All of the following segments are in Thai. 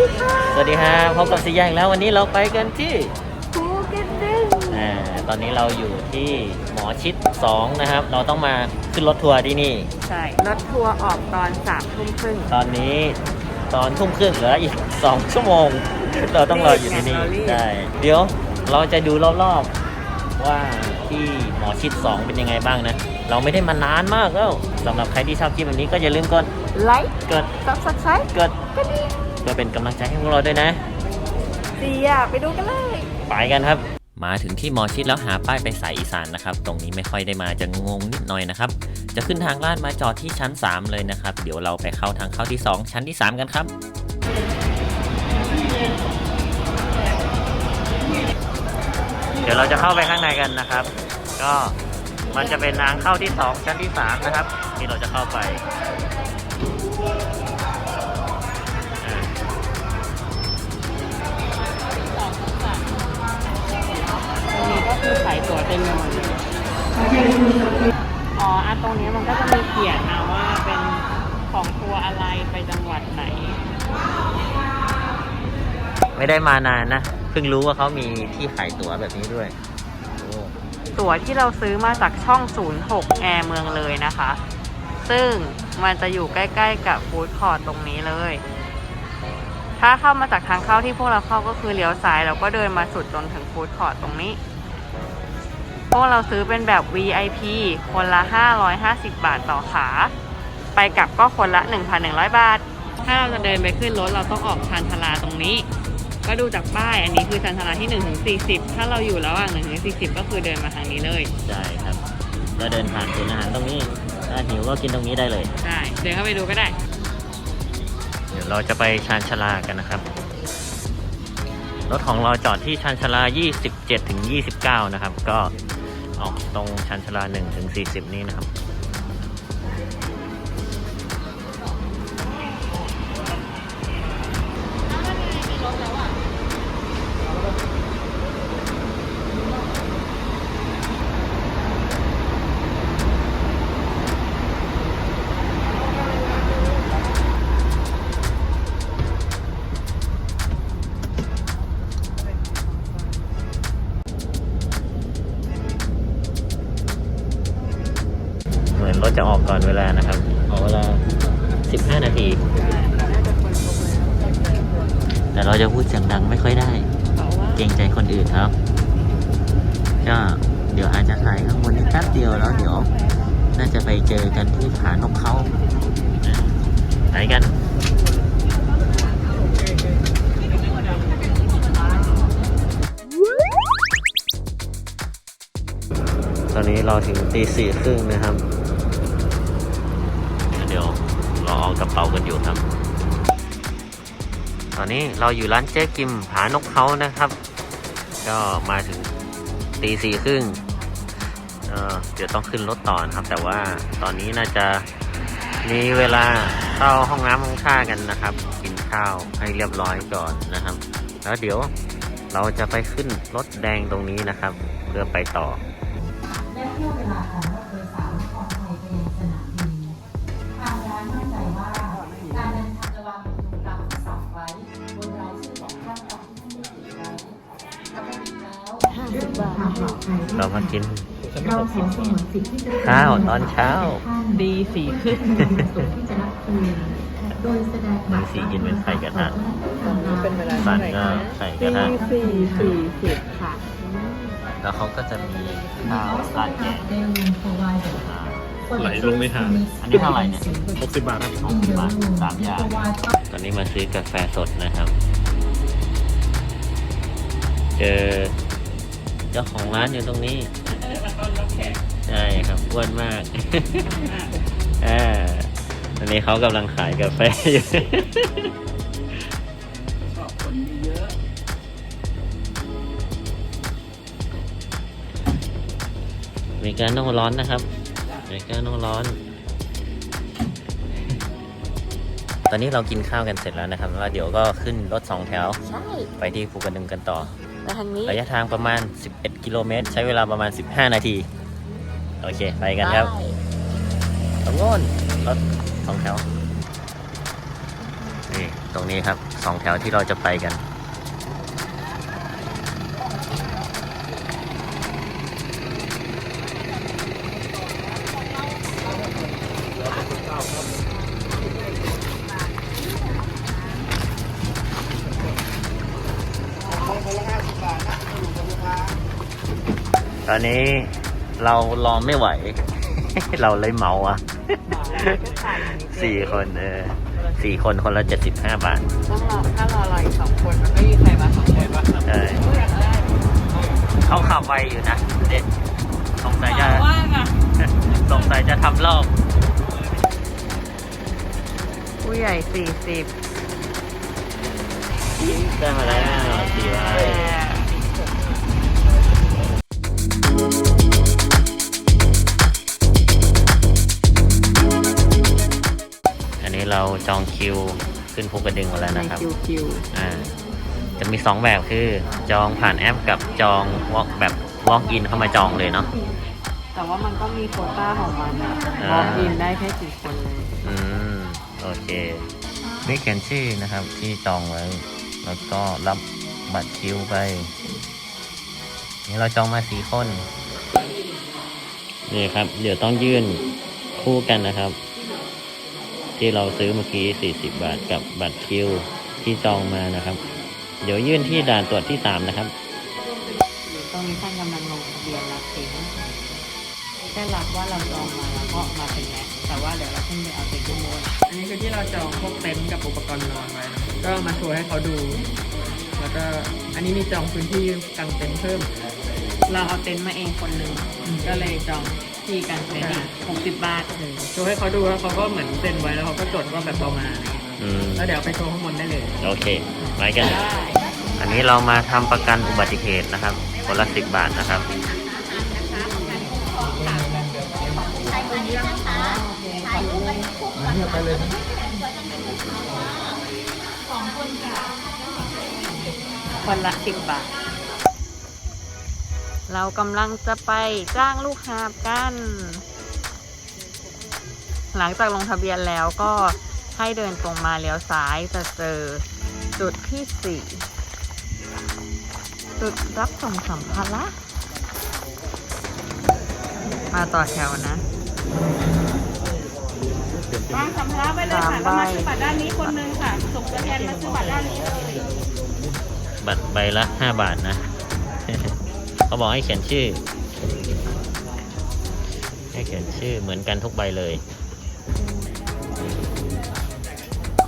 ดีค่ะสวัสดีฮะพบกับสียาอีกแล้ววันนี้เราไปกันที่ภูเก็ตเด้งอ่าตอนนี้เราอยู่ที่หมอชิด 2 นะครับ เราต้องมาขึ้นรถทัวร์ที่นี่ ใช่ รถทัวร์ออกตอนสามทุ่มครึ่งตอนนี้ตอนทุ่มครึ่งเหลืออีก 2 ชั่วโมง เราต้องรออยู่ที่นี่รีบไงเรารีบใช่เดี๋ยวเราจะดูรอบๆว่าที่หมอชิด 2 เป็นยังไงบ้างนะ เราไม่ได้มานานมากแล้วสำหรับใครที่ชอบคลิปแบบนี้ก็อย่าลืมกดไลค์กดซับสไครต์กดกระดิ่ง เพื่อเป็นกำลังใจให้พวกเราด้วยนะดีอะไปดูกันเลย ไปกันครับ มาถึงที่หมอชิดแล้วหาป้ายไปสายอีสานนะครับ ตรงนี้ไม่ค่อยได้มาจะงงนิดหน่อยนะครับ จะขึ้นทางลาดมาจอดที่ชั้น 3 เลยนะครับ เดี๋ยวเราไปเข้าทางเข้าที่ 2 ชั้นที่ 3 กันครับ เดี๋ยวเราจะเข้าไปข้างในกันนะครับ ก็มันจะเป็นทางเข้าที่ 2 ชั้นที่ 3 นะครับ ที่เราจะเข้าไป รงนี้ก็คือขายตั๋วเต็มไปหมดเลยอ๋ออะตรงนี้มันก็จะมีเขียนนะว่าเป็นของทัวร์อะไรไปจังหวัดไหน ไม่ได้มานานนะ เพิ่งรู้ว่าเขามีที่ขายตั๋วแบบนี้ด้วยโอ้ตั๋วที่เราซื้อมาจากช่อง 06 แอร์เมืองเลยนะคะ ซึ่งมันจะอยู่ใกล้ ๆ กับฟู้ดคอร์ตตรงนี้เลย ถ้าเข้ามาจากทางเข้าที่พวกเราเข้าก็คือเลี้ยวซ้ายแล้วก็เดินมาสุดจนถึงฟู้ดคอร์ตตรงนี้ พวกเราซื้อเป็นแบบ VIP คนละ 550 บาทต่อขา ไปกลับก็คนละ 1,100 บาท ถ้าเราจะเดินไปขึ้นรถเราต้องออกชานชาลาตรงนี้ ก็ดูจากป้ายอันนี้คือชานชาลาที่1ถึง40 ถ้าเราอยู่ระหว่าง1ถึง40 ก็คือเดินมาทางนี้เลย ใช่ครับ ก็เดินผ่านศูนย์อาหารตรงนี้ ถ้าหิวก็กินตรงนี้ได้เลย ใช่ เดินเข้าไปดูก็ได้ เราจะไปชานชาลากันนะครับ รถของเราจอดที่ชานชาลา 27 ถึง 29 นะครับ ก็ออกตรงชานชาลา 1 ถึง 40 นี่นะครับ แต่เราจะพูดเสียงดังไม่ค่อยได้เพราะว่าเกรงใจคนอื่นครับ ก็เดี๋ยวอาจจะถ่ายข้างบนนี้แป๊บเดียวแล้วเดี๋ยว น่าจะไปเจอกันที่ผานกเขาอะไปกันตอนนี้เราถึงตีสี่ครึ่งนะครับ เดี๋ยวเราเอากระเป๋ากันอยู่ครับต อนนี้เราอยู่ร้านเจ๊กิมผานกเขานะครับ ก็มาถึงตีสี่ครึ่งเดี๋ยวต้องขึ้นรถต่อนะครับ แต่ว่าตอนนี้น่าจะมีเวลาเข้าห้องน้ำห้องท่ากันนะครับ กินข้าวให้เรียบร้อยก่อนนะครับ แล้วเดี๋ยวเราจะไปขึ้นรถแดงตรงนี้นะครับ เพื่อไปต่อและเที่ยวเวลาขอ เรามากินเราขอสงวนสิทธิ์ที่จะข้าวตอนเช้า ดีสี่ขึ้นส่งที่จะรับคืนโดยแสดงบัตรสีกินเป็นไข่กระทะเป็นเวลาสั่เท่านไหร่ก็คะไข่กระทะสี่สี่สิบค่ะ แล้วเขาก็จะมีข้าวราดแกงอ่าไหลลงในหาดอันนี้เท่าไหร่เนี่ย60บาทครับหกสิบบาทสามอย่าง ตอนนี้มาซื้อกาแฟสดนะครับ เจอ เจ้าของร้านอยู่ตรงนี้ใช่ครับอ้วนมากอ่าตอนนี้เขากำลังขายกาแฟอยู่อเมริกาโน่ร้อนนะครับอเมริกาโน่ร้อน ตอนนี้เรากินข้าวกันเสร็จแล้วนะครับแล้วเดี๋ยวก็ขึ้นรถสองแถวใช่ไปที่ภูกระดึงกันต่อ แต่ทางนี้ระยะทางประมาณ 11 กิโลเมตร ใช้เวลาประมาณ 15 นาที โอเค ไปกันครับได้ตรงโน้นรถสองแถวนี่ตรงนี้ครับสองแถวที่เราจะไปกัน ตอนนี้เรารอไม่ไหว เราเลยเมาอะสี่คนเออสี่คนคนละเจ็ดสิบห้าบาทต้องรอถ้ารอรออีกสองคนมันไม่มีใครมาสองคนวะใช่เขาขับไวอยู่นะเด็กสงสัยจะว่างอะสงสัยจะทำรอบผู้ใหญ่สี่สิบได้มาแล้วสี่ใบอัน เราจองคิวขึ้นภูกระดึงมาแล้วในนะครับ คิวคิวอ่าจะมีสองแบบคือจองผ่านแอปกับจอง walk แบบ walk in เข้ามาจองเลยเนาะแต่ว่ามันก็มีโควต้าของมันอะอ่าบอกอินได้แค่กี่คนเลยอืมโอเคนี่เขียนชื่อนะครับที่จองไว้ แล้วก็รับบัตรคิวไป นี่เราจองมาสี่คน นี่ครับ เดี๋ยวต้องยื่นคู่กันนะครับ ที่เราซื้อเมื่อกี้ 40 บาทกับบัตรคิวที่จองมานะครับ เดี๋ยวยื่นที่ด่านตรวจที่ 3 นะครับตรงนี้ท่านกำลังลงทะเบียนรับสินแค่รับว่าเราจองมาแล้วก็มาถึงแล้วแต่ว่าเดี๋ยวเราขึ้นไปเอาเต็นท์ข้างบนอันนี้คือที่เราจองพวกเต็นท์กับอุปกรณ์นอนไว้นะก็มาโชว์ให้เขาดู แล้วก็อันนี้มีจองพื้นที่กางเต็นท์เพิ่ม เราเอาเต็นท์มาเองคนหนึ่งก็เลยจอง ที่กางเต็นท์อีกหกสิบบาทโชว์ให้เขาดูแล้วเขาก็เหมือนเซ็นไว้แล้วเขาก็จดว่าแบบเรามาอะไรเงี้ยอืมแล้วเดี๋ยวเอาไปโชว์ข้างบนได้เลยโอเคไปกัน อันนี้เรามาทำประกันอุบัติเหตุนะครับคนละสิบบาทนะครับ คนละสิบบาท เรากำลังจะไปจ้างลูกหาบกัน หลังจากลงทะเบียนแล้วก็ให้เดินตรงมาเลี้ยวซ้ายจะเจอจุดที่สี่จุดรับส่งสัมภาระมาต่อแถวนะวางสัมภาระไว้เลยค่ะสามแล้วมาใบซื้อบัตรด้านนี้คนนึงค่ะ ส่งตัวแทนมาซื้อบัตรด้านนี้เลย บัตรใบละห้าบาทนะ เขาบอกให้เขียนชื่อ ให้เขียนชื่อเหมือนกันทุกใบเลย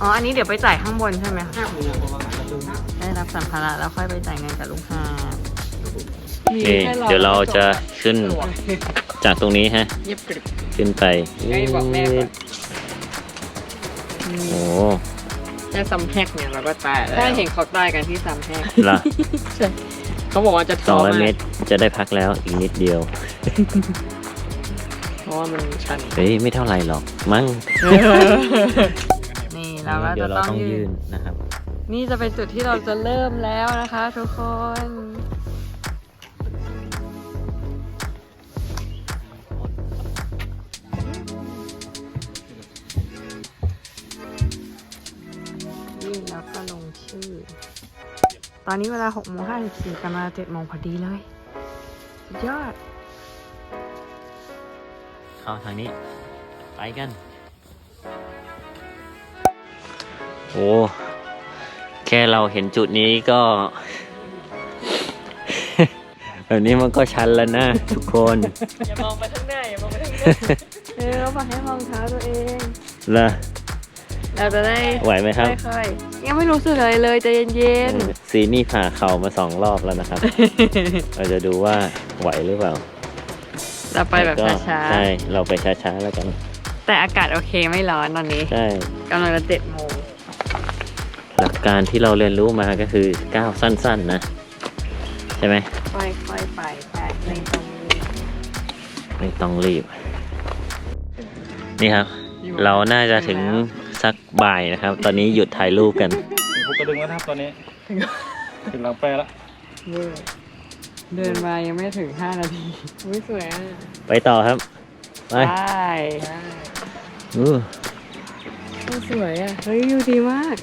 อ๋อ อันนี้เดี๋ยวไปจ่ายข้างบนใช่ไหมคะได้รับสัมภาระแล้วค่อยไปจ่ายเงินกับลูกค้านี่เดี๋ยวเราจะขึ้นจากตรงนี้ฮะเย็บกริบขึ้นไปให้บอกแม่ก่อนโอ้แค่ซัมแฮกเนี่ยเราก็ตายแล้วได้เห็นเขาตายกันที่ซัมแฮกละ เขาบอกว่าจะสองท้ร้อยมากเมตรจะได้พักแล้วอีกนิดเดียว เพราะว่ามันชันเฮ้ยไม่เท่าไหร่หรอก มั้งนี่เราก็เดี๋จะยวเราต้องต้องยืยื่นนนะครับ นี่จะเป็นจุดที่เราจะเริ่มแล้วนะคะ ทุกคนยื่น ตอนนี้เวลา6โมง54กันมา7โมงพอดีเลย สุดยอด เข้าทางนี้ ไปกัน โอ้ แค่เราเห็นจุดนี้ก็ แบบนี้มันก็ชันแล้วนะ ทุกคน อย่ามองไปข้างหน้า อย่ามองไปข้างหน้า เออเราบอกให้มองเท้าตัวเองละ เราจะได้ไหวไหมครับ ค่อยๆยังไม่รู้สึกอะไรเลยใจเย็นซีนี่ผ่าเข่ามาสองรอบแล้วนะครับเราจะดูว่าไหวหรือเปล่าๆเราไปแบบก็ช้าใช่ เราไปช้าๆแล้วกัน ๆแต่อากาศโอเคไม่ร้อนตอนนี้ใช่ กำลังจะเจ็ดโมงหลักการที่เราเรียนรู้มาก็คือก้าวสั้นๆนะ ใช่ไหม ค่อยๆไปแค่ในตรงนี้ไม่ต้องรีบ นี่ครับเราน่าจะถึง สักบ่ายนะครับ ตอนนี้หยุดถ่ายรูปกันถึงภูกระดึงแล้วนะครับตอนนี้ ถึงหลังแปรแล้วเวอร์เดินมายังไม่ถึง 5 นาทีอุ้ยสวยอะไปต่อครับ ไปไปอู้ อุ้ยสวยอะ เฮ้ยวิวดีมาก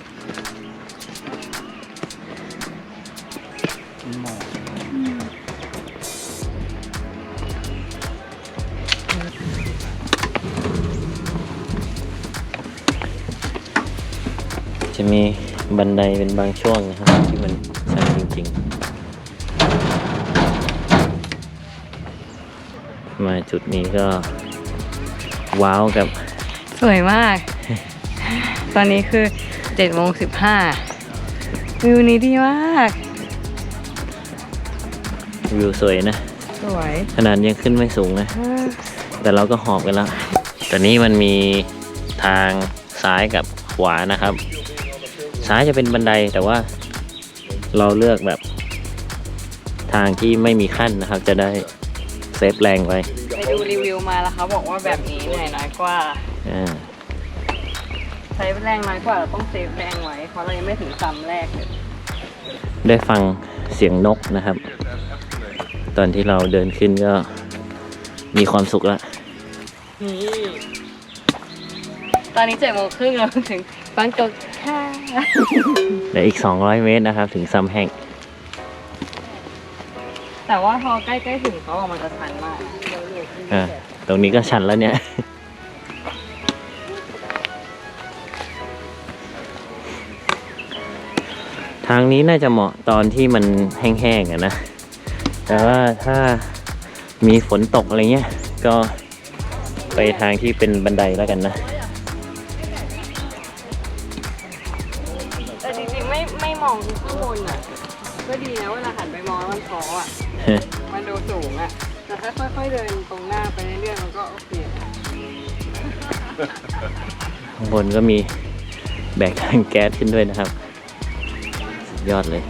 มีบันไดเป็นบางช่วงนะครับ ที่มันชันจริงๆ มาจุดนี้ก็ ว้าวกับ สวยมาก ตอนนี้คือ7จ็ดโมงสิบห้าวิวนี้ดีมาก วิวสวยนะ สวย ขนาดยังขึ้นไม่สูงนะ แต่เราก็หอบกันแล้วตอนนี้มันมีทางซ้ายกับขวานะครับ ซ้ายจะเป็นบันไดแต่ว่าเราเลือกแบบ ทางที่ไม่มีขั้นนะครับ จะได้เซฟแรงไว้ไปดูรีวิวมาแล้วเขาบอกว่าแบบนี้เหนื่อยน้อยกว่า อ่าใช้แรงน้อยกว่าเราต้องเซฟแรงไว้ เพราะเรายังไม่ถึงซ้ำแรกเลยได้ฟังเสียงนกนะครับ ตอนที่เราเดินขึ้นก็มีความสุขแล้วนี่ตอนนี้เจ็ดโมงครึ่งเราถึงบางกอกค่ะ เหลืออีก 200 เมตรนะครับ ถึงซัมแห่งแต่ว่าพอใกล้ๆถึงเขาออกมาจะชันมากอ่าตรงนี้ก็ชันแล้วเนี่ย ทางนี้น่าจะเหมาะตอนที่มันแห้งๆอะนะ แต่ว่าถ้ามีฝนตกอะไรเงี้ย ก็ไปทางที่เป็นบันไดแล้วกันนะ ดีนะเวลาหันไปมองมันท้ออะ มันดูสูงอะ แต่ถ้าค่อยๆเดินตรงหน้าไปเรื่อยๆมันก็โอเคข้างบนก็มีแบกถังแก๊สขึ้นด้วยนะครับ ยอดเลย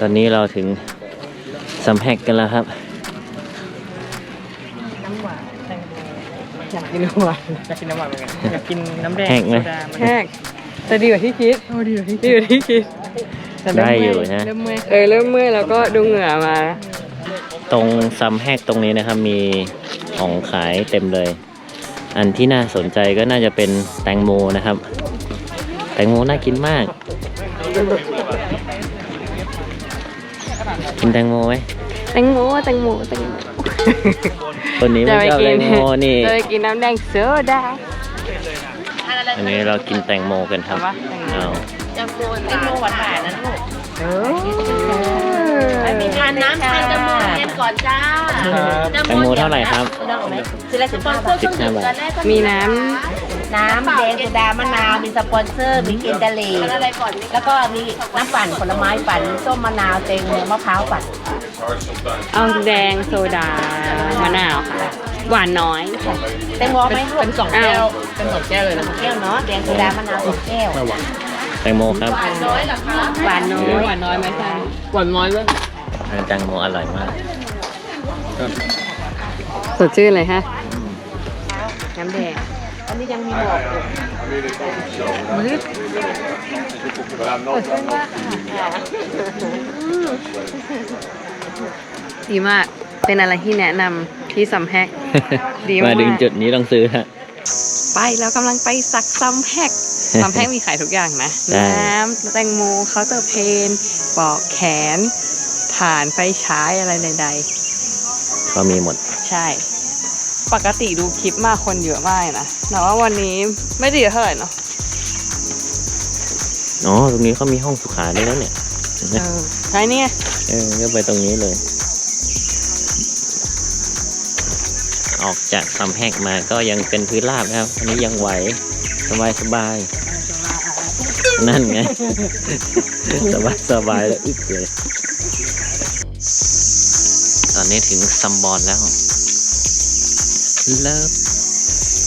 ตอนนี้เราถึงซัมแฮกกันแล้วครับ อยากกินหวานอยากกินน้ำหวานเหมือนกันอยากกินน้ำแดงแห้งไหม โซดามันแห้งแต่ดีกว่าที่คิดโอ้ดีกว่าที่คิดดีกว่าที่คิดแต่เริ่มได้อยู่เมื่นะ เริ่มเมื่อยเออเริ่มเมื่อยแล้วก็ดูเหงื่อมาตรงซัมแฮกตรงนี้นะครับ มีของขายเต็มเลย อันที่น่าสนใจก็น่าจะเป็นแตงโมนะครับ แตงโมน่ากินมาก กินแตงโมไหมแตงโมแตงโมแตงโม คนนี้ไม่ชอบแตงโมนี่ จะไปกินน้ำแดงโซดาอันนี้เรากินแตงโมกันครับเอาปะแตงโมเอาจะโกนแตงโมหวานๆนะลูกเออมีทานน้ำทานจมูกเย็นก่อนจ้าแตงโมเท่าไหร่ครับได้ไหมซื้อละสิบห้าบาทสิบห้าบาทมีน้น้ำแดงโซดามะนาวมีสปอนเซอร์มีกินทะเลแล้วก็มีน้ำปั่นผลไม้ปั่นมีส้มมะนาวเต็งโมมะพร้าวปั่นำ เอาแดงโซดามะนาวค่ะ หวานน้อยแตงโมไหมลูกเป็นสองแก้วเป็นสองแก้วเลยนะแก้วเนาะแดงโซดามะนาวสองแก้วแตงโมครับหวานน้อยหวานน้อยไหมคะหวานน้อยเลยแตงโมอร่อยมากสดชื่นเลยฮะน้ำแดงอันนี้ยังมีหมอกอยู่ดีมาก เป็นอะไรที่แนะนำที่ซัมแฮก ดีมาก มาถึงจุดนี้ต้องซื้อฮะ ไปแล้วกำลังไปสักซัมแฮกซัมแฮกมีขายทุกอย่างนะ ได้ น้ำแตงโมเคาน์เตอร์เพนปลอกแขนฐานไฟฉายอะไรใดก็มีหมด ๆ ใช่ ปกติดูคลิปมาคนเยอะมากนะ แต่ว่าวันนี้ไม่ได้เยอะเท่าไหร่เนาะ อ๋อ ตรงนี้เขามีห้องสุขาด้วยแล้วเนี่ย เออใช่เนี่ยเออก็ไปตรงนี้เลย ออกจากซัมแฮกมาก็ยังเป็นพื้นราบนะครับ อันนี้ยังไหวสบายสบาย นั่นไง สบายสบายแล้วอึกเลย ตอนนี้ถึงซัมบอลแล้ว เลิฟ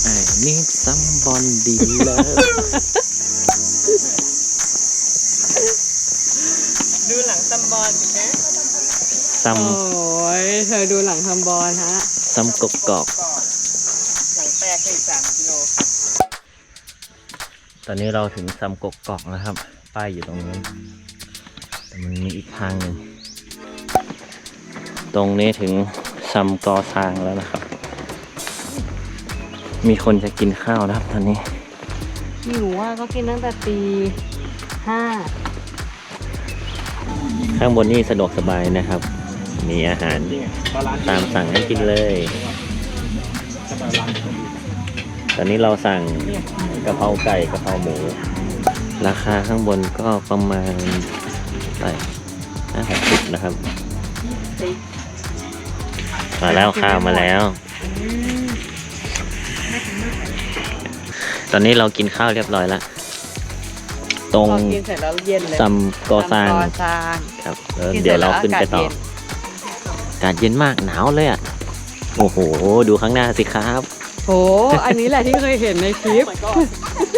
ไอ้นี่ซัมบอลดีเลิฟ ดูหลังซัมบอลสินะ ซัมโอ้ยเธอดูหลังซัมบอลฮะซัมกกอกหลังแตกอีกสามกิโลตอนนี้เราถึงซัมกกอกแล้วครับ ป้ายอยู่ตรงนี้นแต่มันมีอีกทางหนึ่งตรงนี้ถึงซัมกอซางแล้วนะครับ มีคนจะกินข้าวนะครับตอนนี้ หิวว่าก็กินตั้งแต่ตีห้าข้างบนนี่สะดวกสบายนะครับ มีอาหารตามสั่งให้กินเลยเตอนนี้เราสั่งกะเพราไก่กะเพราหมู ราคาข้างบนก็ประมาณไปห้าหกสิบนะครับ มาแล้วข้าวมาแล้ว ตอนนี้เรากินข้าวเรียบร้อยแล้วตรงพอกินเสร็จแล้วเย็นเลยซัมกอซางซัมกอซางครับแล้วกินเสร็จเดี๋ยวเราขึ้นไปต่อแล้วอากาศเย็นอากาศเย็นมากหนาวเลยอะ โอ้โห ดูข้างหน้าสิครับ โห อันนี้แหละที่เคยเห็นในคลิป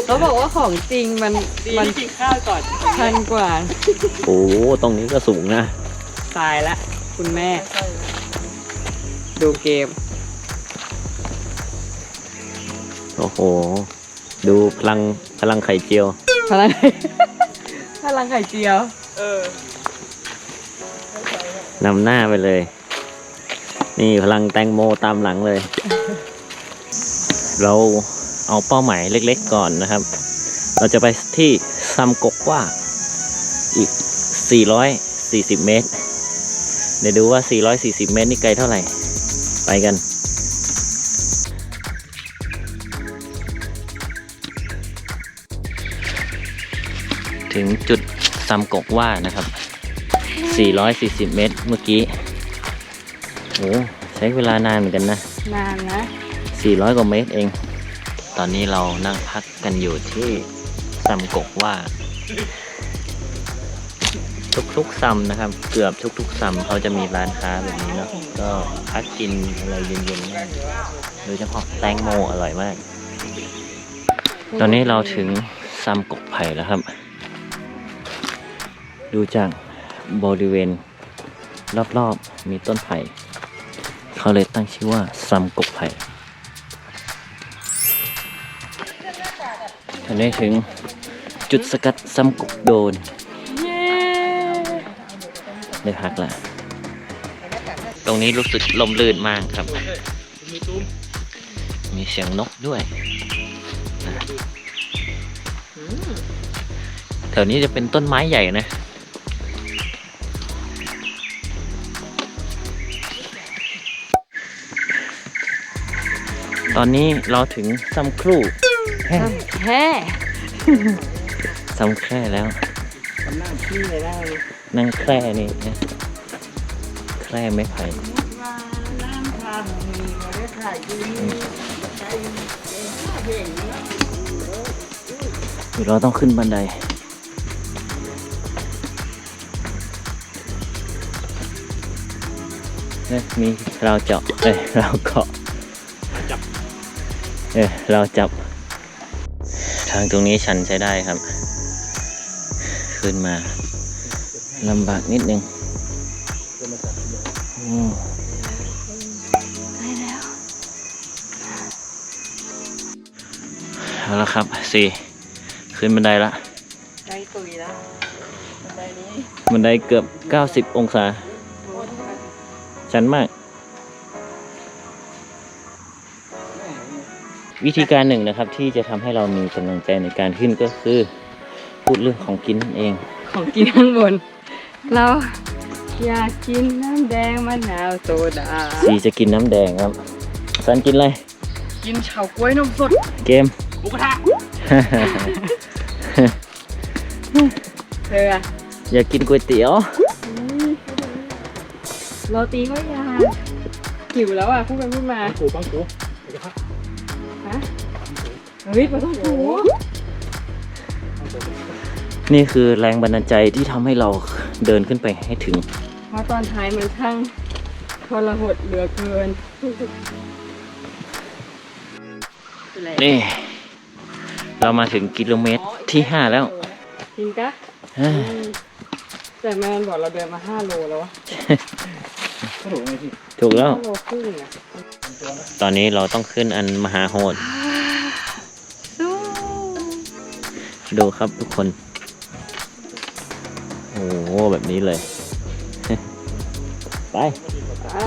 เขาบอกว่าของจริงมันมันกินข้าวก่อนพันกว่า โอ้โหตรงนี้ก็สูงนะ ตายละ คุณแม่ ดูเกม โอ้โห ดูพลังพลังไข่เจียว พลังพลังไข่เจียวนำหน้าไปเลย นี่พลังแตงโมตามหลังเลย เราเอาเป้าหมายเล็กๆก่อนนะครับ เราจะไปที่ซัมกกว่าอีก 440 เมตร เดี๋ยวดูว่า 440 เมตรนี่ไกลเท่าไหร่ ไปกันถึงจุดซัมกกว่านะครับ 440 เมตร เมื่อกี้ โอ้ใช้เวลานานเหมือนกันนะ นานนะ 400 กว่าเมตรเอง ตอนนี้เรานั่งพักกันอยู่ที่ซัมกกว่า ทุกๆซัมนะครับ เกือบทุกๆซัมเขาจะมีร้านค้าแบบนี้เนาะก็พักกินอะไรเย็นๆได้โดยเฉพาะแตงโมอร่อยมาก ตอนนี้เราถึงซัมกกไผ่แล้วครับ ดูจากบริเวณรอบๆมีต้นไผ่ เขาเลยตั้งชื่อว่าซัมกกไผ่ตอนนี้ถึงจุดสกัดซัมกกโดนเย้ได้พักละตรงนี้รู้สึกลมลื่นมากครับ มีเสียงนกด้วย แถวนี้จะเป็นต้นไม้ใหญ่นะ ตอนนี้เราถึงซัมครูแห้งแค่ซัมแคร่แล้วนั่งแคร่นี่นะแคร่ไม้ไผ่เดี๋ยวเราต้องขึ้นบันไดเนี่ยมีเราวเจาะเอ้ยเราวเกาะ เออเราวจับ ทางตรงนี้ชันใช้ได้ครับ ขึ้นมาลำบากนิดนึงอืมเอาละครับสี่ขึ้นบันไดละได้ตุยแล้วบันไดเกือบ 90 องศา ชันมาก วิธีการหนึ่งนะครับที่จะทำให้เรามีกำลังใจในการขึ้นก็คือ พูดเรื่องของกินนั่นเอง ของกินข้างบน เราอยากกินน้ำแดงมะนาวโซดาสีจะกินน้ำแดงครับสันกินอะไร กินเฉาก๊วยนมสด เกมหมูกระทะเธออะอยากกินก๋วยเตี๋ยวโรตีก็อยากหิวแล้วอะพูดไปพูดมาปูปังปูฮะ เฮ้ยปลาต้องโถนี่คือแรงบันดาลใจที่ทำให้เราเดินขึ้นไปให้ถึง เพราะตอนท้ายมันช่างทรหดเหลือเกิน นี่ เรามาถึงกิโลเมตรที่5แล้วจริงกะอ่าแต่แมนบอกเราเดินมา5โลแล้ววะก็ถูกไงพี่ถูกแล้ว5โลครึ่งอะ ตอนนี้เราต้องขึ้นอันมหาโหด ดูครับทุกคน โอ้โหแบบนี้เลย ไป ไป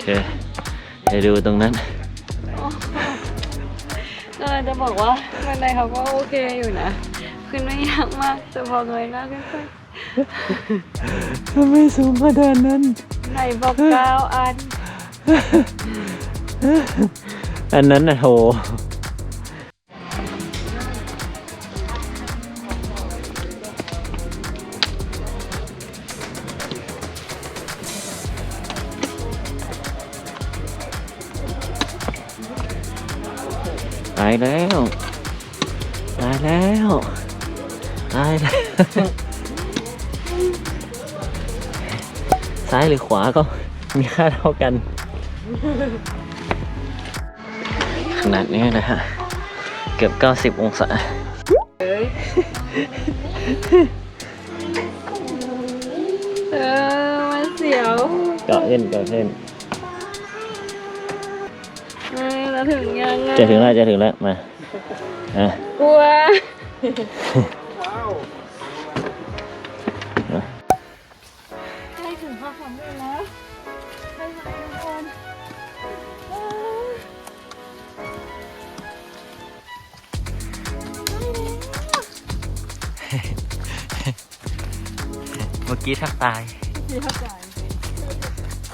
เธอเธอดูตรงนั้นกำลังจะบอกว่าบันไดเขาก็โอเคอยู่นะ ขึ้นไม่ยากมากแต่พอเงยหน้าขึ้นไปทำไมสูงขนาดนั้น ไหนบอกเก้าอัน อันนั้นน่ะโถายแล้วตายแล้วตายแล้วซ้ายหรือขวาก็มีค่าเท่ากัน ขนาดนี้นะฮะ เกือบ 90 องศาเออมันเสียว เกาะเล่นเกาะเล่น เออเราถึงยังไงจะถึงแล้วจะถึงแล้วมาอะกลัวใกล้ถึงความสำเร็จแล้วใกล้ถึงทุกคนเออเมื่อกี้แทบตาย ที่เข้าใจ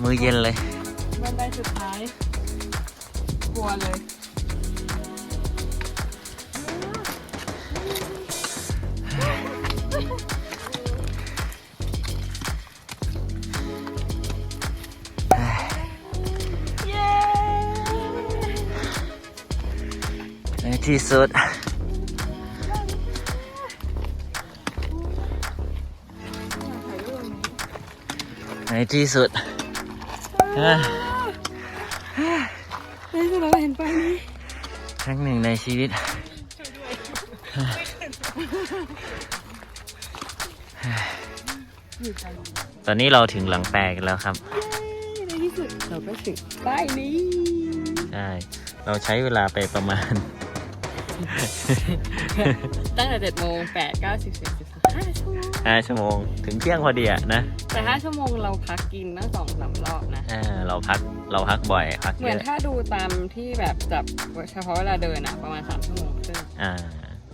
มือเย็นเลย บันไดสุดท้ายกลั วเลย ในที่สุด ในที่สุดอะ ชีวิต ตอนนี้เราถึงหลังแปลกันแล้วครับในที่สุดเราก็ถึงป้ายนี้ใช่เราใช้เวลาไปประมาณ ตั้งแต่เจ็ดโมงแปดเก้าสิบสิบสิบห้าชั่วโมง5ชั่วโมง ถึงเที่ยงพอดีอะนะ แต่ห้าชั่วโมงเราพักกินตั้งสองสามรอบนะ อ่า เราพัก เราพักบ่อยพักเหเยมือนอะถ้าดูตามที่แบบจับเฉพาะเวลาเดินอะประมาณสามชั่วโมงครึ่งอ่า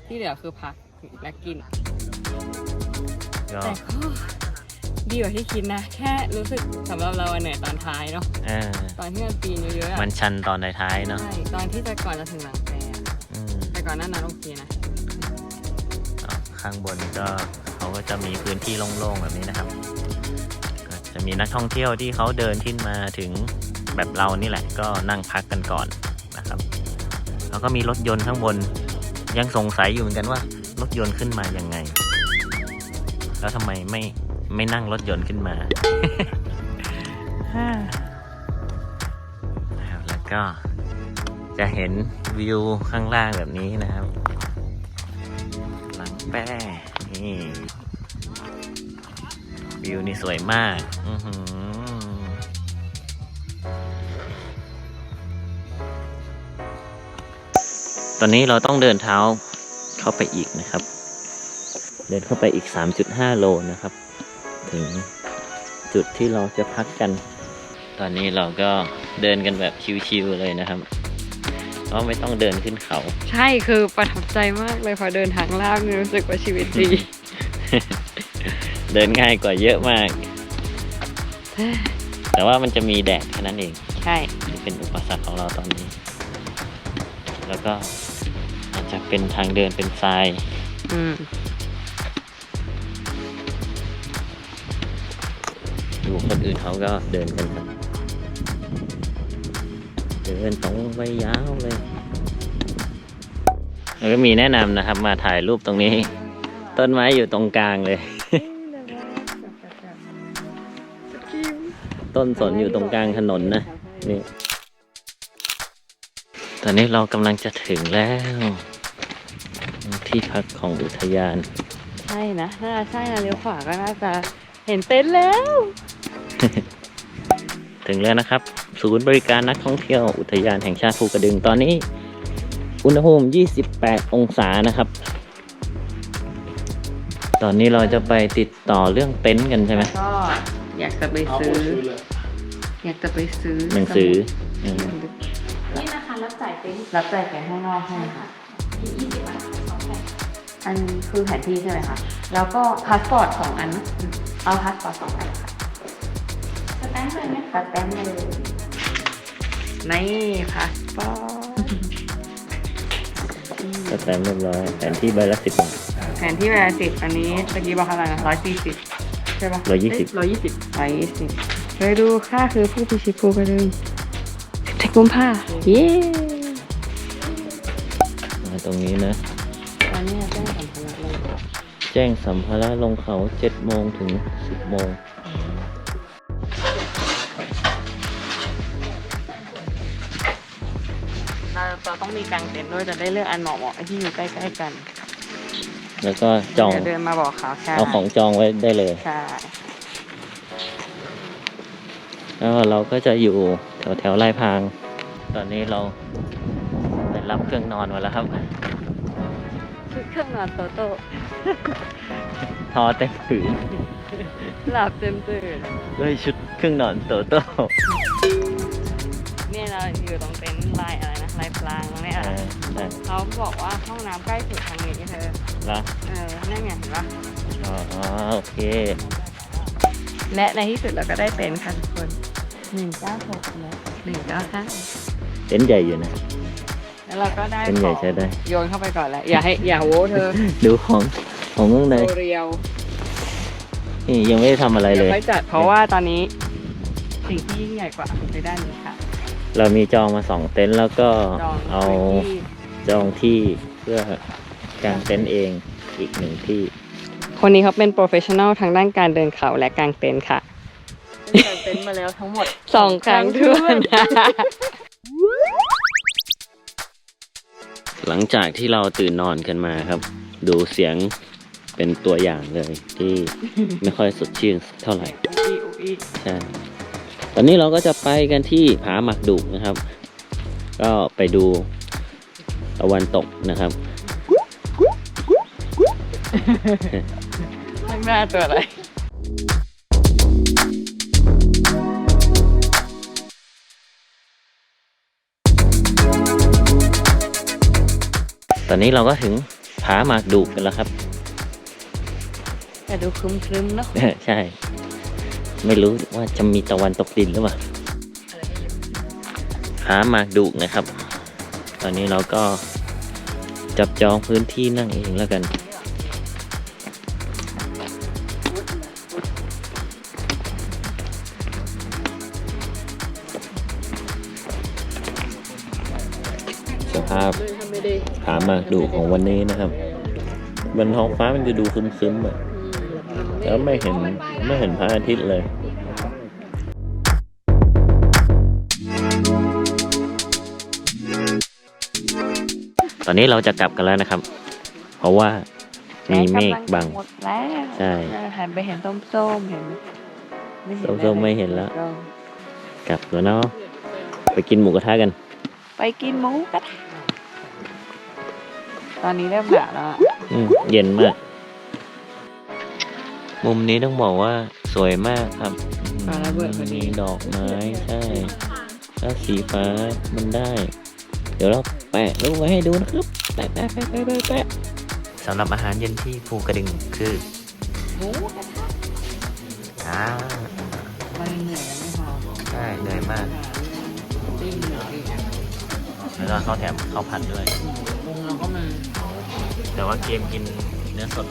ที่เหลือคือพักและกิน ก็แต่ก็ดีกว่าที่คิดนะ แค่รู้สึกสำหรับเราอะเหนื่อยตอนท้ายเนาะอ่าตอนที่มันปีนเยอะๆอะมันชันตอนท้ายๆเนาะใช่ตอนที่จะก่อนจะถึงหลังแปรอะอืมแต่ก่อนหน้านั้นโอเคนะอะข้างบนก็เขาก็จะมีพื้นที่โล่งๆแบบนี้นะครับ ก็จะมีนักท่องเที่ยวที่เขาเดินขึ้นมาถึง แบบเรานี่แหละก็นั่งพักกันก่อนนะครับ แล้วก็มีรถยนต์ข้างบน ยังสงสัยอยู่เหมือนกันว่ารถยนต์ขึ้นมายังไง แล้วทำไมไม่ไม่นั่งรถยนต์ขึ้นมานะครับแล้วก็จะเห็นวิวข้างล่างแบบนี้นะครับ หลังแป้นี่วิวนี่สวยมาก อือหือ ตอนนี้เราต้องเดินเท้าเข้าไปอีกนะครับ เดินเข้าไปอีก 3.5 โลนะครับ ถึงจุดที่เราจะพักกัน ตอนนี้เราก็เดินกันแบบชิวๆเลยนะครับเพราะไม่ต้องเดินขึ้นเขา ใช่คือประทับใจมากเลยพอเดินทางลาบนี่รู้สึกว่าชีวิตดี เดินง่ายกว่าเยอะมาก แต่ว่ามันจะมีแดดแค่นั้นเอง ใช่ที่เป็นอุปสรรคของเราตอนนี้ แล้วก็อา จจะเป็นทางเดินเป็นทรายอืมดูคนอื่นเขาก็เดินกันครับเดินตรงไปยาวเลยแล้วก็มีแนะนำนะครับ มาถ่ายรูปตรงนี้ ต้นไม้อยู่ตรงกลางเลย ต้นสนอยู่ตรงกลางถนนนะนี่ ตอนนี้เรากำลังจะถึงแล้ว ที่พักของอุทยาน ใช่นะน่าจะใช่นะเลี้ยวขวาก็น่าจะเห็นเต็นท์แล้ว ถึงแล้วนะครับ ศูนย์บริการนักท่องเที่ยวอุทยานแห่งชาติภูกระดึงตอนนี้ อุณหภูมิ 28 องศานะครับ ตอนนี้เราจะไปติดต่อเรื่องเต็นท์กันใช่ไหมก็อยากจะไปซื้อ อยากจะไปซื้อหนังสืออืมนี่นะคะ รับจ่ายเป็นรับแจกแก่ข้างนอกใช่ไหมคะ อันคือแผนที่ใช่ไหมคะ แล้วก็พาสปอร์ตสองอัน เอาพาสปอร์ตสองอันค่ะสแตมป์เลยไหมสแตมป์เลยนี่ค่ะปอก็แต้มเรียบร้อยแผนที่ใบละสิบบาท แผนที่เวลาสิบอันนี้ตะกี้บอกเท่าไหร่นะร้อยสี่สิบใช่ปะร้อยยี่สิบ ร้อยยี่สิบร้อยยี่สิบไปดูค่าคือผู้พิชิตภูกระดึงสิบเจ็ดกุมภาเย้ มาตรงนี้นะ แจ้งสัมภาระลงเขาเจ็ดโมงถึงสิบโมง เราเราต้องมีกางเต็นท์ด้วยจะได้เลือกอันเหมาะเหมาะๆที่อยู่ใกล้ๆกันแล้วก็จองเดี๋ยวเดินมาบอกเขาใช่เอาของจองไว้ได้เลย ใช่แล้วเราก็จะอยู่แถวแถวๆไร่พราง ตอนนี้เราได้รับเครื่องนอนมาแล้วครับ ชุดเครื่องนอนโตโต้ ทอเต็มผืนหลับเต็มตื่นด้วยชุดเครื่องนอนโตโต้เนี่ยเราอยู่ตรงเต็นท์ลายอะไรนะลายพลางตรงเนี้ยอ่าได้เขาบอกว่าห้องน้ำใกล้สุดทางนี้เธอละเออนั่นไงเห็นปะอ๋อโอเค และในที่สุดเราก็ได้เต็นท์ค่ะทุกคนหนึ่งเก้าหกแล้วหนึ่งเก้าห้า เต็นท์ใหญ่อยู่นะ แล้วเราก็ได้เต็นท์ใหญ่ของใช้ได้ โยนเข้าไปก่อนแล้วอย่าให้อย่าโว้เธอดูของของข้างในโตเรียวนี่ยังไม่ได้ทำอะไรเลเดี๋ยวย ค่อยจัดเพราะว่าตอนนี้สิ่งที่ยิ่งใหญ่กว่าในด้านนี้ค่ะเรามีจองมาสองเต็นท์แล้วก็จองเอาพื้นที่จองที่เพื่อกางเต็นท์เองอีกหนึ่งที่ คนนี้เขาเป็นโปรเฟชชั่นอลทางด้านการเดินเขาและกางเต็นท์ค่ะกางเต็นท์มาแล้วทั้งหมด สองครั้งทวน หลังจากที่เราตื่นนอนกันมาครับ ดูเสียงเป็นตัวอย่างเลยที่ไม่ค่อยสดชื่นเท่าไหร่ใช่ตอนนี้เราก็จะไปกันที่ผาหมักดุกนะครับ ก็ไปดูตะวันตกนะครับข้างหน้าตัวอะไร ตอนนี้เราก็ถึงผาหมากดุกกันแล้วครับ แต่ดูครึ้มๆเนาะใช่ ไม่รู้ว่าจะมีตะวันตกดินหรือเปล่าผาหมากดุกนะครับ ตอนนี้เราก็จับจองพื้นที่นั่งเองแล้วกัน หมากดุของวันนี้นะครับบนท้องฟ้ามันจะดูครึ้มๆอะแล้วไม่เห็นไม่เห็นพระอาทิตย์เลยตอนนี้เราจะกลับกันแล้วนะครับ เพราะว่ามีเมฆบังหมดแล้วใช่หันไปเห็นส้มๆเห็นไม่เห็นส้มๆไม่เห็นแล้ว กลับแล้วเนาะไปกินหมูกระทะกัน ไปกินหมูกระทะ ตอนนี้เริ่มหนาวแล้วอะอืมเย็นมาก มุมนี้ต้องบอกว่าสวยมากครับฟ้าระเบิดพอดีมีดอกไม้ใช่ถ้าสีฟ้ามันได้ เดี๋ยวเราแปะรูปไว้ให้ดูนะครับแปะแปะแปะแปะแปะแปะสำหรับอาหารเย็นที่ภูกระดึงคือหมูกระทะอ่ามันเหนื่อยกันไม่พอใช่เหนื่อยมาก ปิ้งหมูอีกแล้วก็ข้าวแถมข้าวผัดด้วยวงเราก็มา แต่ว่าเกมกินเนื้อสด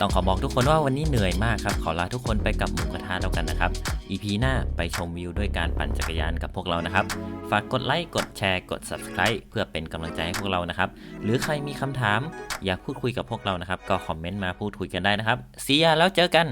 ต้องขอบอกทุกคนว่าวันนี้เหนื่อยมากครับ ขอลาทุกคนไปกับหมูกระทะแล้วกันนะครับ EP หน้าไปชมวิวด้วยการปั่นจักรยานกับพวกเรานะครับ ฝากกดไลค์ กดแชร์ กด Subscribe เพื่อเป็นกำลังใจให้พวกเรานะครับ หรือใครมีคำถาม อยากพูดคุยกับพวกเรานะครับ ก็คอมเมนต์มาพูดคุยกันได้นะครับ See ya แล้วเจอกัน